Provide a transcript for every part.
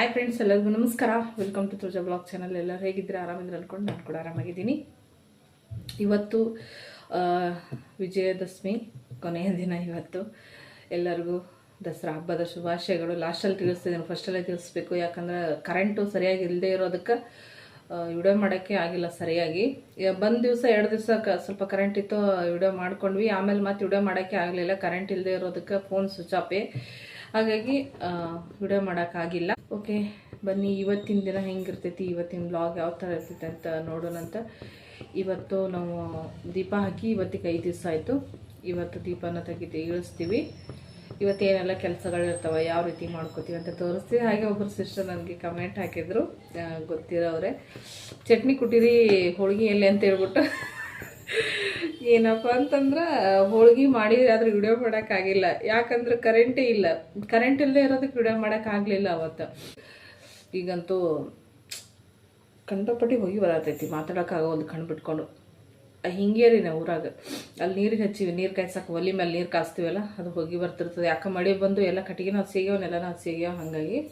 Hi friends ಎಲ್ಲರಿಗೂ ನಮಸ್ಕಾರ. Welcome to ತುರ್ಜಾ ಬ್ಲಾಗ್ ಚಾನಲ್ ಎಲ್ಲರೂ ಹೇಗಿದ್ದರೆ? ಆರಾಮಿದ್ರೆ ಅನ್ಕೊಂಡು ನಾನು ಕೂಡ ಆರಾಮಾಗಿದ್ದೀನಿ. ಇವತ್ತು ವಿಜಯದಶಮಿ ಕೊನೆಯ ದಿನ ಇವತ್ತು. ಎಲ್ಲರಿಗೂ ದಸರಾ ಹಬ್ಬದ ಶುಭಾಶಯಗಳು. ಲಾಸ್ಟಲ್ಲಿ ತಿಳಿಸ್ತಿದ್ದೀನಿ. ಫಸ್ಟಲ್ಲೇ ತಿಳಿಸ್ಬೇಕು. ಯಾಕಂದ್ರೆ ಕರೆಂಟು ಸರಿಯಾಗಿ ಇಲ್ಲದೆ ಇರೋದಕ್ಕೆ ವಿಡಿಯೋ ಮಾಡೋಕ್ಕೆ ಆಗಿಲ್ಲ ಸರಿಯಾಗಿ. ಬಂದ ದಿವಸ, ಎರಡು ದಿವಸ ಕ, ಸ್ವಲ್ಪ ಕರೆಂಟ್ ಇತ್ತು ವಿಡಿಯೋ ಮಾಡ್ಕೊಂಡ್ವಿ. ಆಮೇಲೆ ಮತ್ತೆ ವಿಡಿಯೋ ಮಾಡೋಕ್ಕೆ ಆಗಲಿಲ್ಲ. ಕರೆಂಟ್ ಇಲ್ಲದೆ ಇರೋದಕ್ಕೆ ಫೋನ್ ಸ್ವಿಚ್ ಆಫೇ ಹಾಗಾಗಿ ವಿಡಿಯೋ ಮಾಡೋಕ್ಕಾಗಿಲ್ಲ ಓಕೆ, ಬನ್ನಿ, ಇವತ್ತಿನ ದಿನ ಹೆಂಗಿರ್ತೈತಿ, ಇವತ್ತಿನ ಬ್ಲಾಗ್ ಯಾವ ಥರ ಇರ್ತೈತೆ ಅಂತ ನೋಡೋಣ ಅಂತ. ಇವತ್ತು ನಾವು ದೀಪ ಹಾಕಿ ಇವತ್ತಿಗೆ ಐದು ದಿವಸ ಆಯಿತು. ಇವತ್ತು ದೀಪನ ತೆಗಿತು ಇಳಿಸ್ತೀವಿ. ಇವತ್ತೇನೆಲ್ಲ ಕೆಲಸಗಳು ಇರ್ತಾವೆ, ಯಾವ ರೀತಿ ಮಾಡ್ಕೋತೀವಿ ಅಂತ ತೋರಿಸ್ತೀವಿ. ಹಾಗೆ ಒಬ್ಬರು ಸಿಸ್ಟರ್ ನನಗೆ ಕಮೆಂಟ್ ಹಾಕಿದ್ರು. ಗೊತ್ತಿರೋವ್ರೆ. ಚಟ್ನಿ ಕುಟ್ಟಿರಿ ಹೋಳಿಗೆ ಎಲ್ಲಿ ಅಂತ ಹೇಳ್ಬಿಟ್ಟು. ಏನಪ್ಪ ಅಂತಂದ್ರೆ, ಹೋಳ್ಗೆ ಮಾಡಿ ಆದ್ರೆ ವಿಡಿಯೋ ಮಾಡೋಕ್ಕಾಗಿಲ್ಲ ಯಾಕಂದ್ರೆ ಕರೆಂಟೇ ಇಲ್ಲ. ಕರೆಂಟ್ ಇಲ್ಲದೆ ಇರೋದಕ್ಕೆ ವಿಡಿಯೋ ಮಾಡೋಕ್ಕಾಗಲಿಲ್ಲ ಅವತ್ತು. ಈಗಂತೂ ಕಂಡಪಟ್ಟಿ ಹೋಗಿ ಬರತೈತಿ. ಮಾತಾಡೋಕ್ಕಾಗೋದು ಕಣ್ಣು ಬಿಟ್ಕೊಂಡು. ಹಿಂಗೆ ರೀ ನಾವು ಊರಾಗ. ಅಲ್ಲಿ ನೀರಿಗೆ ಹಚ್ಚಿವಿ. ನೀರು ಕಾಯ್ಸಕ್ಕೆ ಒಲಿ ಮೇಲೆ ನೀರು ಕಾಯಿಸ್ತೀವಲ್ಲ ಅದು ಹೋಗಿ ಬರ್ತಿರ್ತದೆ. ಯಾಕೆ ಮಳೆ ಬಂದು ಎಲ್ಲ ಕಟ್ಟಿಗೆನ ಹಸಿಗ್ಯಾವ ನೆಲನ ಹಸಿಗ್ಯಾವ ಹಾಗಾಗಿ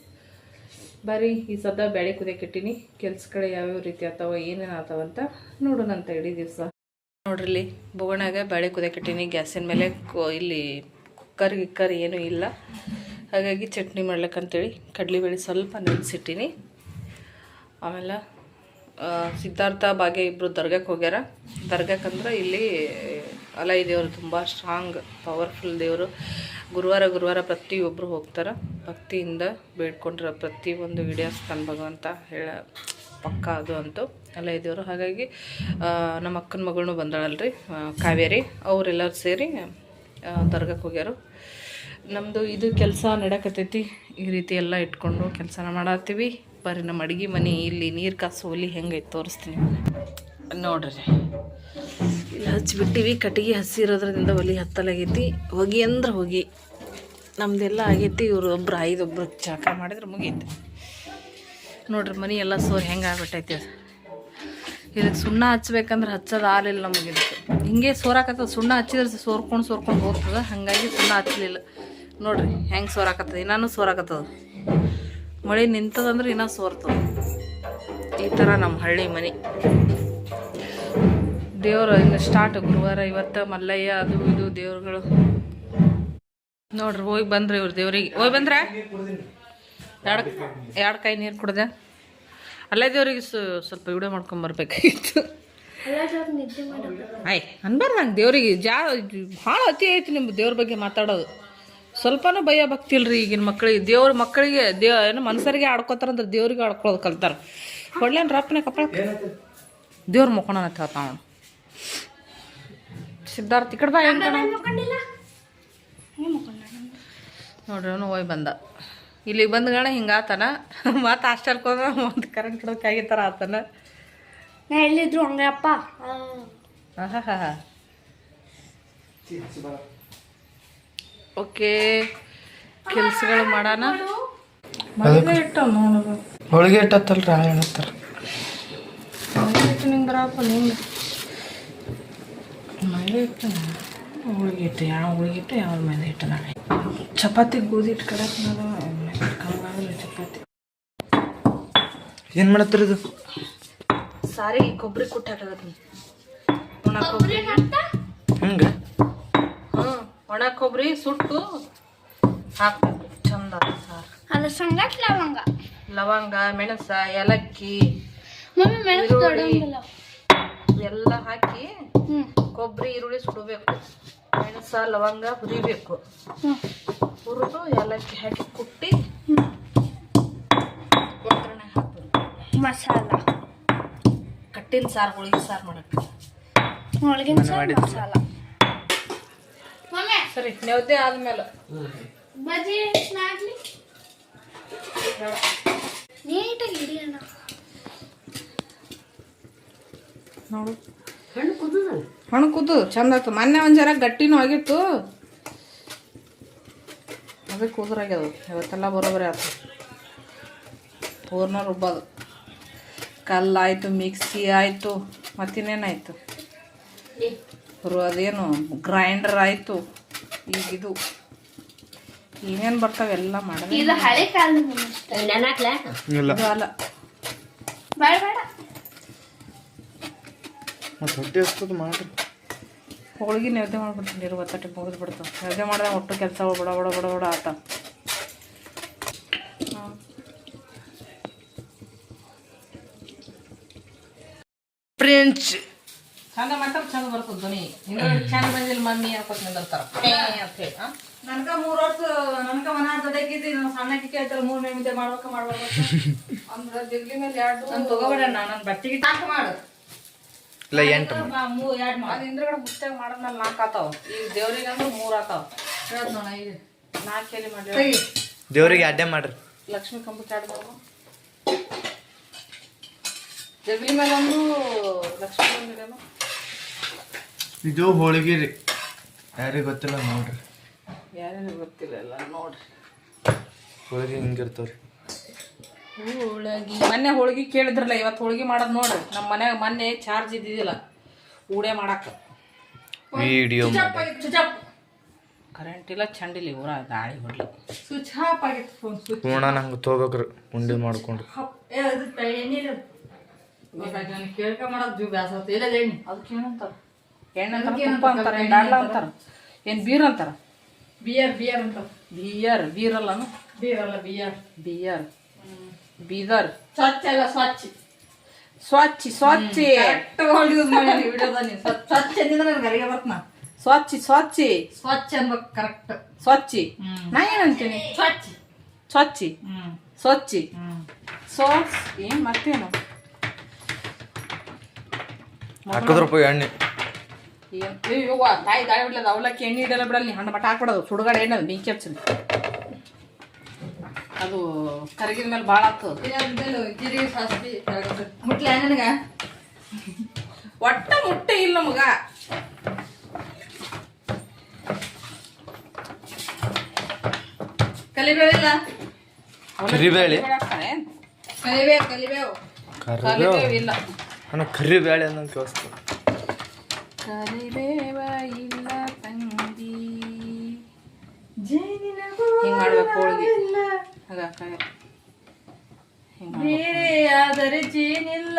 ಬರೀ ಈ ಸದ್ದ ಬೆಳೆ ಕುದಿಯಕ್ಕೆ ಇಟ್ಟಿನಿ. ಕೆಲ್ಸ ಕಡೆ ಯಾವ್ಯಾವ ರೀತಿ ಆತಾವ ಏನೇನು ಆತಾವ ಅಂತ ನೋಡೋಣ ಅಂತ ಇಡೀ ದಿವಸ. ನೋಡ್ರಿ ಬೊಗಣಾಗ ಬೇಳೆ ಕುದಿಯಕಟ್ಟೀನಿ ಗ್ಯಾಸಿನ ಮೇಲೆ ಇಲ್ಲಿ ಕುಕ್ಕರ್, ಗಿಕ್ಕರ್ ಏನೂ ಇಲ್ಲ. ಹಾಗಾಗಿ ಚಟ್ನಿ ಮಾಡ್ಲಿಕ್ಕಂತೇಳಿ ಕಡಲೆಬೇಳೆ ಸ್ವಲ್ಪ ನೆನೆಸಿಟ್ಟಿನಿ. ಆಮೇಲೆ ಸಿದ್ಧಾರ್ಥ ಭಾಗ್ಯ ಇಬ್ಬರು ದರ್ಗಕ್ಕೆ ಹೋಗ್ಯಾರ. ದರ್ಗಕ್ಕಂದ್ರೆ ಇಲ್ಲಿ ಅಲೈ ದೇವರು ತುಂಬ ಸ್ಟ್ರಾಂಗ್ ಪವರ್ಫುಲ್ ದೇವರು. ಗುರುವಾರ ಗುರುವಾರ ಪ್ರತಿಯೊಬ್ಬರು ಹೋಗ್ತಾರೆ. ಭಕ್ತಿಯಿಂದ ಬೇಡ್ಕೊಂಡಿರೋ ಪ್ರತಿಯೊಂದು ವಿಡಿಯೋಸ್ ತನ್ನ ಭಗವಂತ ಹೇಳ ಪಕ್ಕ ಅದು ಅಂತೂ ಎಲ್ಲ ಇದ್ದೀವ್ರು. ಹಾಗಾಗಿ ನಮ್ಮ ಅಕ್ಕನ ಮಗಳನ್ನೂ ಬಂದಾಳಲ್ರಿ ಕಾವೇರಿ. ಅವರೆಲ್ಲರೂ ಸೇರಿ ದರ್ಗಕ್ಕೆ ಹೋಗ್ಯಾರು. ನಮ್ಮದು ಇದು ಕೆಲಸ ನಡಕತ್ತೈತಿ ಈ ರೀತಿ ಎಲ್ಲ ಇಟ್ಕೊಂಡು ಕೆಲಸನ ಮಾಡತ್ತೀವಿ. ಬರ್ರಿ ನಮ್ಮ ಅಡುಗೆ ಮನೆ, ಇಲ್ಲಿ ನೀರು ಕಾಸು ಒಲಿ ಹೆಂಗೈತೆ ತೋರಿಸ್ತೀನಿ. ನೋಡ್ರಿ. ಇಲ್ಲಿ ಹಚ್ಚಿಬಿಟ್ಟಿವಿ ಕಟ್ಟಿಗೆ ಹಸಿರೋದ್ರಿಂದ ಒಲಿ ಹತ್ತಲಾಗೈತಿ. ಹೋಗಿ ಅಂದ್ರೆ ಹೋಗಿ. ನಮ್ದೆಲ್ಲ ಆಗೈತಿ. ಇವರು ಒಬ್ರು ಐದು ಒಬ್ರು ಚಾಕ ಮಾಡಿದ್ರೆ ಮುಗೀತು. ನೋಡ್ರಿ, ಮನೆ ಎಲ್ಲ ಸೋರ್ ಹೆಂಗೆ ಆಗ್ಬಿಟ್ಟೈತಿ. ಅದು ಇದಕ್ಕೆ ಸುಣ್ಣ ಹಚ್ಬೇಕಂದ್ರೆ ಹಚ್ಚೋದು ಆಲಿಲ್ಲ ನಮಗೆ ಇದಕ್ಕೆ ಹಿಂಗೆ ಸೋರಾಕತ್ತದ, ಸುಣ್ಣ ಹಚ್ಚಿದ್ರೆ ಸೋರ್ಕೊಂಡು ಸೋರ್ಕೊಂಡು ಹೋಗ್ತದೆ, ಹಾಗಾಗಿ ಸುಣ್ಣ ಹಚ್ಚಲಿಲ್ಲ. ನೋಡ್ರಿ, ಹೆಂಗೆ ಸೋರಾಕತ್ತದ, ಇನ್ನೂ ಸೋರಾಕತ್ತದ. ಮಳೆ ನಿಂತದಂದ್ರೆ ಇನ್ನೂ ಸೋರ್ತದ. ಈ ಥರ ನಮ್ಮ ಹಳ್ಳಿ ಮನೆ. ದೇವರು ಇನ್ನು ಸ್ಟಾರ್ಟ್ ಗುರುವಾರ, ಇವತ್ತು ಮಲ್ಲಯ್ಯ, ಅದು ಇದು ದೇವ್ರುಗಳು. ನೋಡ್ರಿ, ಹೋಗಿ ಬಂದ್ರಿ ಇವ್ರು ದೇವ್ರಿಗೆ. ಹೋಗಿ ಬಂದ್ರ? ಎರಡು ಎರಡು ಕೈ ನೀರು ಕುಡ್ದೆ. ಅಲ್ಲೇ ದೇವ್ರಿಗೆ ಸ್ವ- ಸ್ವಲ್ಪ ವಿಡಿಯೋ ಮಾಡ್ಕೊಂಬರ್ಬೇಕಾಗಿತ್ತು ಆಯ್ ಅನ್ಬಾರ್ದು ನಂಗೆ ದೇವ್ರಿಗೆ ಜಾ ಭಾಳ ಅತಿ ಐತಿ ನಿಮ್ಮ ದೇವ್ರ ಬಗ್ಗೆ ಮಾತಾಡೋದು. ಸ್ವಲ್ಪನೂ ಭಯ ಭಕ್ತಿಲ್ರಿ ಈಗಿನ ಮಕ್ಕಳಿಗೆ ದೇವ್ರ ಮಕ್ಕಳಿಗೆ ದೇವ್ ಏನು ಮನುಷ್ಯರಿಗೆ ಆಡ್ಕೋತಾರಂದ್ರೆ ದೇವ್ರಿಗೆ ಆಡ್ಕೊಳೋದು ಕಲ್ತಾರ. ಹೊಡ್ಲೇನು ರಪ್ಪನೆ ಕಪ್ಪಳ ದೇವ್ರ ಮುಖಣ ಅಂತ ಹೇಳ್ತಾವ ಅವನು. ಸಿದ್ಧಾರ್ಥ ಈ ಕಡೆ ಬಾ ಹೆಂಗ್ ಕಾಣ. ನೋಡ್ರಿ ಅವನು ಹೋಗಿ ಬಂದ. ಇಲ್ಲಿಗೆ ಬಂದ್ಗಣ ಹಿಂಗೆ ಆತನ. ಮತ್ತೆ ಹಾಸ್ಟೆಲ್ಗೆ ಹೋದ ಒಂದು ಕರೆಂಟ್ ಹಿಡೋಕೆ ಆಗಿತರ ಆತನ. ನಾ ಎಲ್ಲಿದ್ರು ಹಂಗಪ್ಪ ಆಹಾಹಾ. ಓಕೆ. ಕೆಲ್ಸಗಳು ಮಾಡೋಣ. ಮಳಿಗೆ ಇಟ್ಟು ನೋಡೋದು. ಹೋಳಿಗೆ ಇಟ್ಟತ್ತಲ್ರಿ ಮಳೆ ಹೇಳತ್ತಾರ ಮನೆಗೆ ಇಟ್ಟು ನಿಂಗೆ ಬರಪ್ಪ ನಿಂಗೆ ಮಳೆ ಇಟ್ಟು ಹೋಳಿಗೆ ಇಟ್ಟು ಯಾವ ಹೋಳಿಗೆ ಇಟ್ಟು ಯಾವ ಮನೆ ಇಟ್ಟು ನಾಳೆ. ಚಪಾತಿ ಗೋಧಿ ಇಟ್ಟು ಕಡಕ್ ಕಂಗಾಗಲ್ಲ ಚಪಾತಿ ಏನ್ ಮಾಡತ್ತೀರಿ ಇದು? ಸಾರಿ ಕೊಬ್ಬರಿ ಕುಟ್ಟಿ ಒಣ ಕೊಬ್ಬರಿ ಹಂಗ? ಹ್ಞೂ ಒಣ ಕೊಬ್ಬರಿ ಸುಟ್ಟು ಹಾಕ್ಬೇಕು. ಚಂದ ಸಾರು. ಅದ್ರ ಸಂಗಟ್ ಲವಂಗ. ಲವಂಗ ಮೆಣಸ ಏಲಕ್ಕಿ ಎಲ್ಲ ಹಾಕಿ ಕೊಬ್ಬರಿ ಈರುಳ್ಳಿ ಸುಡಬೇಕು. ಮೆಣಸ ಲವಂಗ ಹುರಿಬೇಕು. ಹುರಿದು ಏಲಕ್ಕಿ ಹಾಕಿ ಕುಟ್ಟಿ ಮಸಾಲ. ಕಟ್ಟಿನ ಸಾರು ಹೋಳಿಗೆ ಸಾರು ಮಾಡಕ್ಕೆ ಹೊಳಗಿನ ಸಾರು ಮಸಾಲ ಸರಿ ನೆವದೆ ಆದ್ಮೇಲೆ. ಬಜ್ಜಿ ಮಾಡ್ಲಿ ನೀಟಾಗಿ ನೋಡು. ಹಣ್ಣು ಕುದ್ದು ಹಣ್ಣು ಕುದ್ದು ಚಂದ ಆಯ್ತು. ಮೊನ್ನೆ ಒಂದು ಜರ ಗಟ್ಟಿನೂ ಆಗಿತ್ತು. ಅದಕ್ಕೆ ಕುದುರಾಗ್ಯದ ಇವತ್ತೆಲ್ಲ ಬರೋಬರಿ ಆಯ್ತು ಪೂರ್ಣ ರುಬ್ಬೋದು ಕಲ್ಲಾಯಿತು ಮಿಕ್ಸಿ ಆಯಿತು ಮತ್ತಿನ್ನೇನಾಯಿತು? ಅದೇನು ಗ್ರೈಂಡರ್ ಆಯಿತು. ಈಗ ಇದು ಏನೇನು ಬರ್ತಾವೆ ಎಲ್ಲ ಮಾಡೋದು ಹಳೆ ಅಲ್ಲ. ಹೊಟ್ಟೆ ಹಸ್ತದ ಮಾಡ್ರಿ. ಹೋಳಿಗೆ ನೆವದೆ ಮಾಡ್ಬಿಡ್ತೀನಿ ನೀರು ತಟ್ಟೆ ಮುಗಿದ್ಬಿಡ್ತಾವೆ ಬಿಡ್ತಾವೆ ನೈವೇದ್ಯ ಮಾಡಿದಾಗ ಒಟ್ಟು ಕೆಲಸ ಬಡ ಬಡ ಬಡ ಬಡ ಆತ ಫ್ರೆಂಚ್ ಚಂದ ಮಾತಾಡ ಚಂದ ಬರ್ತದ ಧ್ವನಿ. ಚಂದ ಬಂದಿಲ್ಲ ಮಮ್ಮಿ ಅನ್ಕೋತ ನಿಂದಿರ್ತಾರ ಅಂತ ಹೇಳಿ ನನ್ಕ ಮೂರ್ ವರ್ಷ ನನ್ಕ ಮನ ದೊಡ್ಡಕ್ಕಿದ್ದಿ ನಾವು ಸಣ್ಣಕ್ಕೆ ಕೇಳ್ತಾರ ಮೂರ್ ಮಾಡ್ಬೇಕ ಮಾಡ್ಬೇಕ ಅಂದ್ರ ದಿಗ್ಲಿ ಮೇಲೆ ಎರಡು ನಾನು ತಗೋಬೇಡ ನನ್ನ ಬಟ್ಟೆಗೆ ಮಾಡು. ಇಲ್ಲ ಎಂಟು ಬಾ, ಮೂರ್ ಎರಡು ಮಾಡು. ಅದು ಹಿಂದ್ರಗಡೆ ಮುಚ್ಚಾಗ ಮಾಡಿದ್ಮೇಲೆ ನಾಲ್ಕು ಆತಾವ. ಈಗ ದೇವ್ರಿಗೆ ಅಂದ್ರೆ ಮೂರು ಆತಾವ. ನೋಡ ಈಗ ನಾಲ್ಕು ಎಲ್ಲಿ ಮಾಡಿ ದೇವ್ರಿಗೆ ಅಡ್ಡೆ ಮಾಡ್ರಿ. ಲಕ್ಷ್ಮಿ ಕಂಬ ಮಾಡು ಜಗಲಿ ಮೇಲೆ ಒಂದು ಲಕ್ಷ್ಮೀ ಬಂದಿದ್ದೇನು ಇದು ಹೋಳಿಗೆ ರೀ ಯಾರಿಗೆ ಗೊತ್ತಿಲ್ಲ ನೋಡ್ರಿ. ಯಾರಿಗೂ ಗೊತ್ತಿಲ್ಲ ಎಲ್ಲ ನೋಡ್ರಿ. ಹೋಳಿಗೆ ಹಿಂಗಿರ್ತಾವ್ರಿ ಹೋಳಿಗೆ ಮೊನ್ನೆ ಹೋಳಿಗೆ ಕೇಳಿದ್ರಲ್ಲ ಇವತ್ತು ಹೋಳಿಗೆ ಮಾಡೋದು ನೋಡ್ರಿ. ನಮ್ಮ ಮನ್ಯಾಗ ಮೊನ್ನೆ ಚಾರ್ಜ್ ಇದ್ದಿದ್ದಿಲ್ಲ ಊಡೆ ಮಾಡಾಕ. ವಿಡಿಯೋ ಕರೆಂಟ್ ಇಲ್ಲ ಚಂಡಿಲ್ಲ ಊರ ಗಾಳಿ ಹೊಡ್ಲಿ. ಸ್ವಿಚ್ ಆಫ್ ಆಗಿತ್ತು ಫೋನ್ ಸ್ವಿಚ್ ಪೂರ್ಣ ನಂಗೆ ತಗೋಬೇಕ್ರಿ ಉಂಡೆ ಮಾಡ್ಕೊಂಡ್ರಿ. ಕೇಳ್ಕ ಮಾಡೋದು ಜೀವ ಬ್ಯಾಸ ಇಲ್ಲ ಅದಕ್ಕೆ ಏನಂತಾರ? ಎಣ್ಣೆ ತುಪ್ಪ ಅಂತಾರ ಏನು ಡಾಡ್ಲ ಅಂತಾರ? ಏನು ಬೀರ್ ಅಂತಾರ? ಬಿಯರ್ ಬಿಯರ್ ಅಂತ ಬಿಯರ್ ಬೀರಲ್ಲನು ಬೀರ್ ಅಲ್ಲ ಬಿಯರ್ ಬಿಯರ್ ಬೀದರ್ ಸ್ವಚ್ಛ ಅಲ್ಲ ಸ್ವಚ್ಛ. ಸ್ವಚ್ಛ ಸ್ವಚ್ಛ. ಸ್ವಚ್ಛ ಸ್ವಚ್ಛ ಅಂದಿದ್ರೆ ನನಗೆ ಅಲ್ಲಿಗೆ ಬರ್ತನ? ಸ್ವಚ್ಛ ಸ್ವಚ್ಛ. ಸ್ವಚ್ಛ ಅನ್ಬೇಕು ಕರೆಕ್ಟ್ ಸ್ವಚ್ಛ. ನಾ ಏನಂತೀನಿ ಸ್ವಚ್ಛ. ಸ್ವಚ್ಛ. ಸ್ವಚ್ಛ. ಸ್ವಚ್ಛ ಏನು ಮತ್ತೇನು? ಹಾಕಿದ್ರ ರೂಪಾಯಿ ಎಣ್ಣೆ. ಅಯ್ಯವ್ವ ತಾಯಿ ಬಿಡ್ಲದ ಅವಲಕ್ಕಿ ಎಣ್ಣೆ ಇಡಲ್ಲ ಬಿಡಲ್ಲ ಹಣ್ಣು ಮಟ್ಟ ಹಾಕ್ಬಿಡೋದು ಸುಡುಗಾಡೆ ಏನದು ಬೆಂಕಿ ಹಚ್ಚಲಿ ಅದು ಕರಗಿದ ಮೇಲೆ ಭಾಳ ಆಗ್ತದೆ. ಇದ್ರಲ್ಲಿ ಜೀರಿಗೆ ಸಾಸ್ವಿ ಮುಟ್ಲೆ ನನಗೆ? ಒಟ್ಟ ಮುಟ್ಟೆ ಇಲ್ಲ ನಮಗ. ಕಲಿಬೇವಿಲ್ಲ? ಕಲಿಬೇವು ಕಲಿಬೇವು. ಕಲಿಬೇವು ಇಲ್ಲ. ನನಗೆ ಕರಿಬೇಳೆ ಅನ್ನೋದು ಕೇಳಿಸ್ತು. ಕಲಿಬೇವ ಇಲ್ಲ ತಂಗಿ. ಹಿಂಗೆ ಮಾಡ್ಬೇಕು ಹೋಳಿಗೆ. ಬೇರೆ ಆದರೆ ಜೇನಿಲ್ಲ.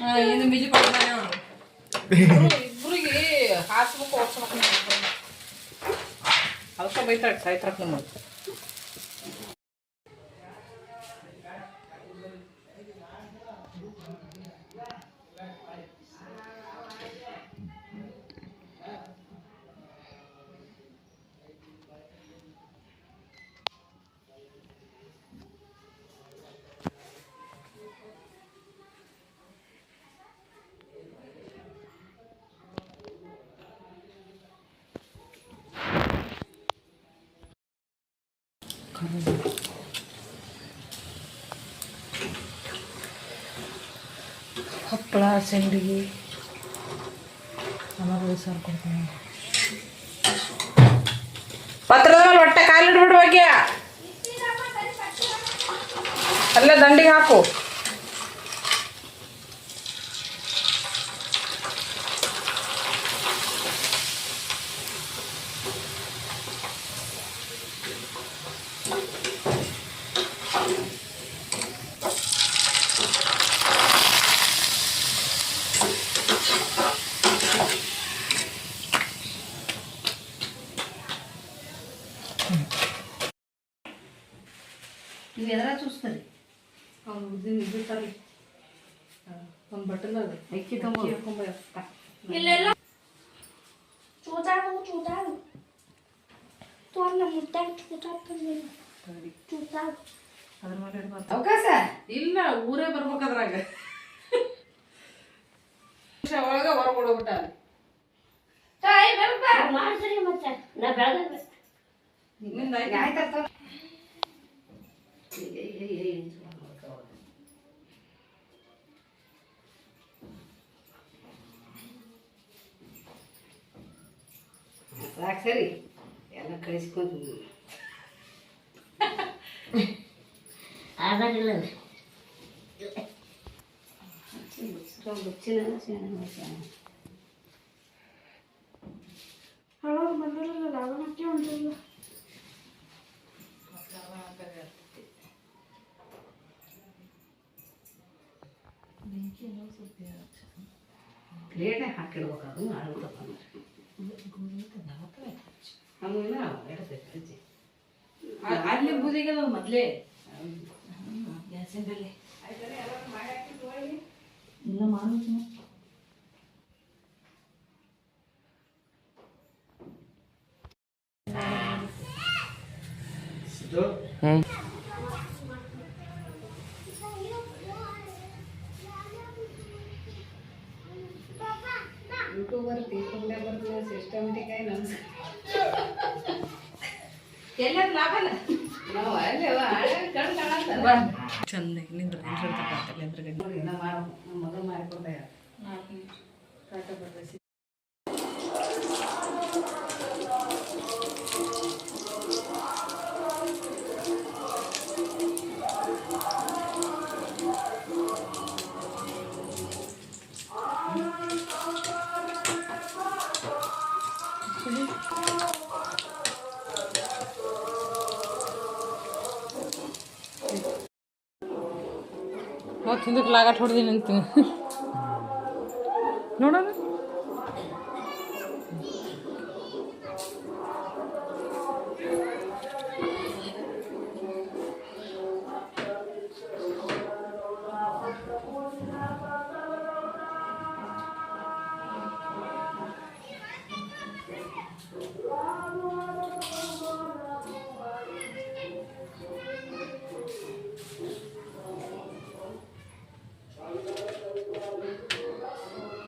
ಹಾ, ಏನು ಬಿಜಿ ಕೊಡ್ತಾರೆ ಅವನು. ಇಬ್ರಿಗೆ ಹಾಸ್ಬೇಕು ಓಡ್ಸ್ಬೇಕು ಅದಕ್ಕೆ ಬೈತಾಳೆ ಸಾಯ್ತ್ರಕ್ಕೆ ನಮಗೆ ಹಪ್ಪಳ ಸಂಡಿಗೆ ಆಮೇಲೆ ಸಾರು ಕೊಡ್ತಾನೆ. ಪತ್ರದ ಮೇಲೆ ಹೊಟ್ಟೆ ಕಾಲಿಡ್ಬಿಡು ಬಗ್ಗೆ. ಅಲ್ಲೇ ದಂಡಿಗೆ ಹಾಕು. ಇದು ಎದ್ರ ಚೂಸ್ತಾರೆ ಅವ್ನು ಇದು ಇದು ತರಲಿ ಒಂದು ಬಟ್ಟಲ ಅಕ್ಕಿ ತಗೊಂಡು ಇಲ್ಲೆಲ್ಲ ಚೂತಾಡು ಚೂತಾಡು ತೋರ್ನ ಮುಟ್ಟಾಗ ಚೂತಾಡ್ತೀನಿ ಚೂತಾಡು ಅದ್ರ ಮೇಲೆ ಇಡ್ಬಾರ್ದು. ಅವಕಾಶ ಇಲ್ಲ ಊರೇ ಬರ್ಬೇಕಾದ್ರಾಗ ಒಳಗ ಹೊರಗೊಡೋಗ್ಬಿಟ್ಟ ಅಲ್ಲಿ ತಾಯಿ ಬರ್ಬಾ ಮಾಡ್ತೀರಿ ಮತ್ತೆ ನಾ ಬೆಳೆದ ನಿಂದ ಆಯ್ತು ಸಾಕು ಸರಿ ಎಲ್ಲ ಕಳಿಸ್ಕೊಂಡು ಆದಾಗಿಲ್ಲ ಬುಚ್ಚಿನ ಪ್ಲೇಟ್ನಾಗ ಹಾಕಿಡ್ಬೇಕು ಅದು ಇಡ್ತೈತೆ ರುಚಿ ಅಲ್ಲಿ ಬೂದಿಗೆ ಮೊದಲೇ. ಗ್ಯಾಸಿಂದಲ್ಲಿ ಇಲ್ಲ ಮಾಡ್ಬೇಕು ಹ್ಞೂ ಯೂಟ್ಯೂಬ್ ಬರುತ್ತೆ ಯೂಟ್ಯೂಬ್ನಾಗ ಬರ್ತದೆ ಸಿಸ್ಟಮೆಟಿಕ್ ಆಗಿ ನಮ್ಮ ಎಲ್ಲರೂ ಲಾಭನ ನಾವು ಅಲ್ಲಿ ಹಳೆ ಕಣ್ ಕಾಣತ್ತಲ್ಲ ಚಂದ ಇನ್ನೂ ಮಾಡ್ಬೇಕು ನಮ್ಮ ಮಗ ಮಾಡಿಕೊಡ್ತಾ ಇದ್ದಾರೆ ಮತ್ತೆ ಹಿಂದಕ್ಕೆ ಲಾಗಾಟ್ ಹೊಡೆದಿ ನಿಂತೀನಿ